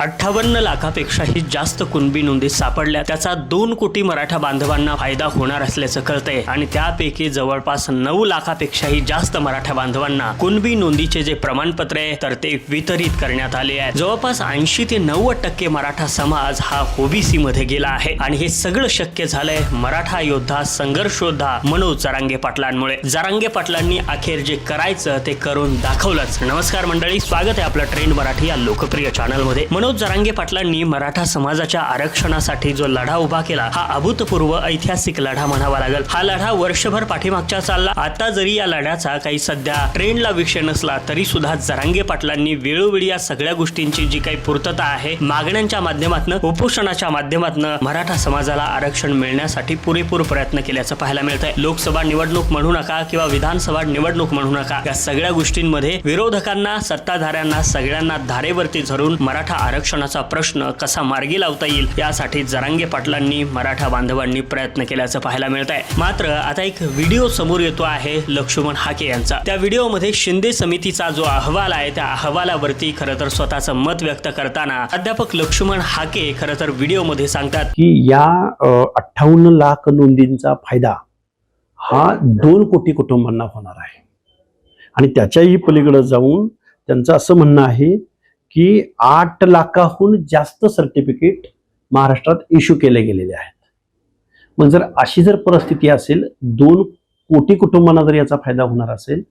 अठ्ठावन्न लाखापेक्षाही जास्त कुणबी नोंदी सापडल्या. त्याचा दोन कोटी मराठा बांधवांना फायदा होणार असल्याचं कळतंय. आणि त्यापैकी जवळपास नऊ लाखापेक्षाही जास्त मराठा बांधवांना कुणबी नोंदीचे जे प्रमाणपत्र आहे तर ते वितरित करण्यात आले आहे. जवळपास ऐंशी ते नव्वद टक्के मराठा समाज हा ओबीसी मध्ये गेला आहे. आणि हे सगळं शक्य झालंय मराठा योद्धा संघर्षोद्धा मनोज जरांगे पाटलांमुळे. जरांगे पाटलांनी अखेर जे करायचं ते करून दाखवलंच. नमस्कार मंडळी स्वागत आहे आपलं ट्रेंड मराठी या लोकप्रिय चॅनलमध्ये मनोज जरांगे पाटलांनी मराठा समाजाच्या आरक्षणासाठी जो लढा उभा केला हा अभूतपूर्व ऐतिहासिक लढा म्हणावा लागेल. हा लढा वर्षभर पाठीमागच्या चालला. आता जरी या लढ्याचा काही सध्या ट्रेंडला विषय नसला तरी सुद्धा जरांगे पाटलांनी वेळोवेळी या सगळ्या गोष्टींची जी काही पूर्तता आहे मागण्यांच्या माध्यमातून उपोषणाच्या माध्यमातून मराठा समाजाला आरक्षण मिळण्यासाठी पुरेपूर प्रयत्न केल्याचं पाहायला मिळत आहे लोकसभा निवडणूक म्हणू नका किंवा विधानसभा निवडणूक म्हणू नका या सगळ्या गोष्टींमध्ये विरोधकांना सत्ताधाऱ्यांना सगळ्यांना धारेवरती धरून मराठा आरक्षणाचा प्रश्न कसा मार्गी लावता येईल यासाठी जरांगे पाटलांनी मराठा बांधवांनी प्रयत्न केल्याचं पाहायला मिळत आहे मात्र आता एक व्हिडिओ समोर येतो आहे लक्ष्मण हाके यांचा. त्या व्हिडिओमध्ये शिंदे समितीचा जो अहवाल आहे त्या अहवालावरती खरं तर स्वतःचं मत व्यक्त करताना अध्यापक लक्ष्मण हाके खरं तर व्हिडिओमध्ये सांगतात. की या अठ्ठावन्न लाख नोंदींचा फायदा हा दोन कोटी कुटुंबांना होणार आहे. आणि त्याच्याही पलीकडे जाऊन त्यांचं असं म्हणणं आहे की आठ लाखाहून जास्त सर्टिफिकेट महाराष्ट्रात इश्यू केले गेलेले आहेत. मग जर अशी जर परिस्थिती असेल दोन कोटी कुटुंबांना जर याचा फायदा होणार असेल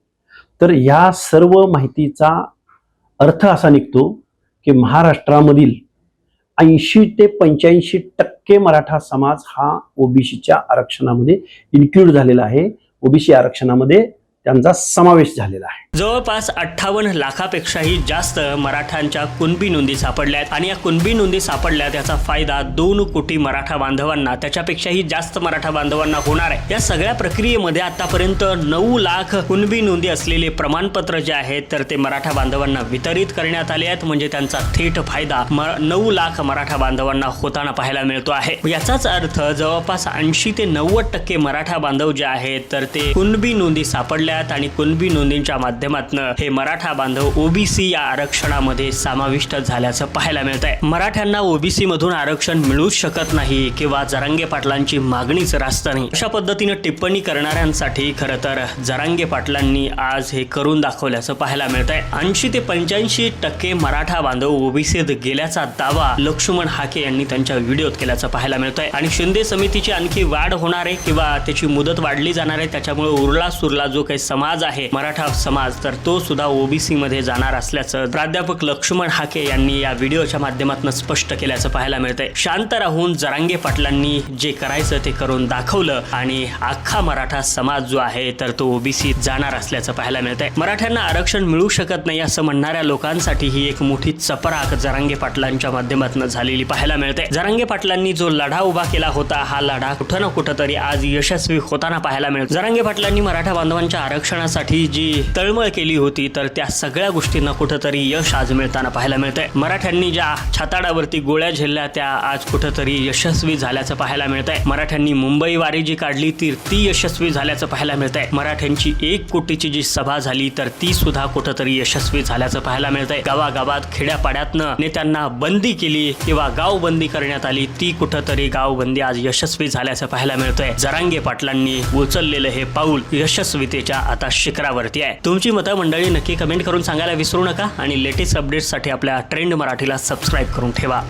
तर या सर्व माहितीचा अर्थ असा निघतो की महाराष्ट्रामधील ऐंशी ते पंच्याऐंशी टक्के मराठा समाज हा ओबीसीच्या आरक्षणामध्ये इन्क्लूड झालेला आहे. ओबीसी आरक्षणामध्ये यांचा समावेश झालेला आहे. जवळपास अठ्ठावन्न लाखापेक्षाही जास्त मराठ्यांच्या कुणबी नोंदी सापडल्या आहेत आणि या कुणबी नोंदी सापडल्या त्याचा फायदा दोन कोटी मराठा बांधवांना त्याच्यापेक्षाही जास्त मराठा बांधवांना होणार आहे. या सगळ्या प्रक्रियेमध्ये आतापर्यंत नऊ लाख कुणबी नोंदी असलेले प्रमाणपत्र जे आहेत तर ते मराठा बांधवांना वितरित करण्यात आले आहेत. म्हणजे त्यांचा थेट फायदा नऊ लाख मराठा बांधवांना होताना पाहायला मिळतो आहे. याचाच अर्थ जवळपास ऐंशी ते नव्वद टक्के मराठा बांधव जे आहेत तर ते कुणबी नोंदी सापडल्यात आणि कुणबी नोंदींच्या माध्यमातून हे मराठा बांधव ओबीसी या आरक्षणामध्ये समाविष्ट झाल्याचं पाहायला मिळत आहे मराठ्यांना ओबीसी मधून आरक्षण मिळूच शकत नाही किंवा जरांगे पाटलांची मागणीच रास्त नाही. अशा पद्धतीनं टिप्पणी करणाऱ्यांसाठी खरं तर जरांगे पाटलांनी आज हे करून दाखवल्याचं पाहायला मिळत आहे ऐंशी ते पंच्याऐंशी टक्के मराठा बांधव ओबीसीत गेल्याचा दावा लक्ष्मण हाके यांनी त्यांच्या व्हिडिओत केल्याचं पाहायला मिळत आहे आणि शिंदे समितीची आणखी वाढ होणार आहे किंवा त्याची मुदत वाढली जाणार आहे त्याच्यामुळे उरला सुरला जो काही समाज आहे मराठा समाज. तर तो सुद्धा ओबीसी मध्ये जाणार असल्याचं प्राध्यापक लक्ष्मण हाके यांनी या व्हिडिओच्या माध्यमातून स्पष्ट केल्याचं पाहायला मिळतंय. शांत राहून जरांगे पाटलांनी जे करायचं ते करून दाखवलं आणि अख्खा मराठा समाज जो आहे तर तो ओबीसी जाणार असल्याचं पाहायला मिळतंय. मराठ्यांना आरक्षण मिळू शकत नाही असं म्हणणाऱ्या लोकांसाठी ही एक मोठी चपराक जरांगे पाटलांच्या माध्यमातून झालेली पाहायला मिळते जरांगे पाटलांनी जो लढा उभा केला होता हा लढा कुठं ना कुठं तरी आज यशस्वी होताना पाहायला मिळतो जरांगे पाटलांनी मराठा बांधवांच्या आरक्षणासाठी जी तळमळ केली होती तर त्या सगळ्या गोष्टींना कुठंतरी यश आज मिळताना पाहायला मिळतंय. मराठ्यांनी ज्या छाताडावरती गोळ्या झेलल्या त्या आज कुठंतरी यशस्वी झाल्याचं पाहायला मिळतंय. मराठ्यांनी मुंबई वारी जी काढली ती ती यशस्वी झाल्याचं पाहायला मिळतंय. मराठ्यांची एक कोटीची जी सभा झाली तर ती सुद्धा कुठंतरी यशस्वी झाल्याचं पाहायला मिळतंय. गावागावात खेड्यापाड्यातनं नेत्यांना बंदी केली किंवा गाव बंदी करण्यात आली ती कुठंतरी गावबंदी आज यशस्वी झाल्याचं पाहायला मिळतंय. जरांगे पाटलांनी उचललेलं हे पाऊल यशस्वीतेच्या आता शिखरावरती आहे. तुमची मतं मंडळी नक्की कमेंट करून सांगायला विसरू नका आणि लेटेस्ट अपडेट्ससाठी आपल्या ट्रेंड मराठीला सबस्क्राईब करून ठेवा.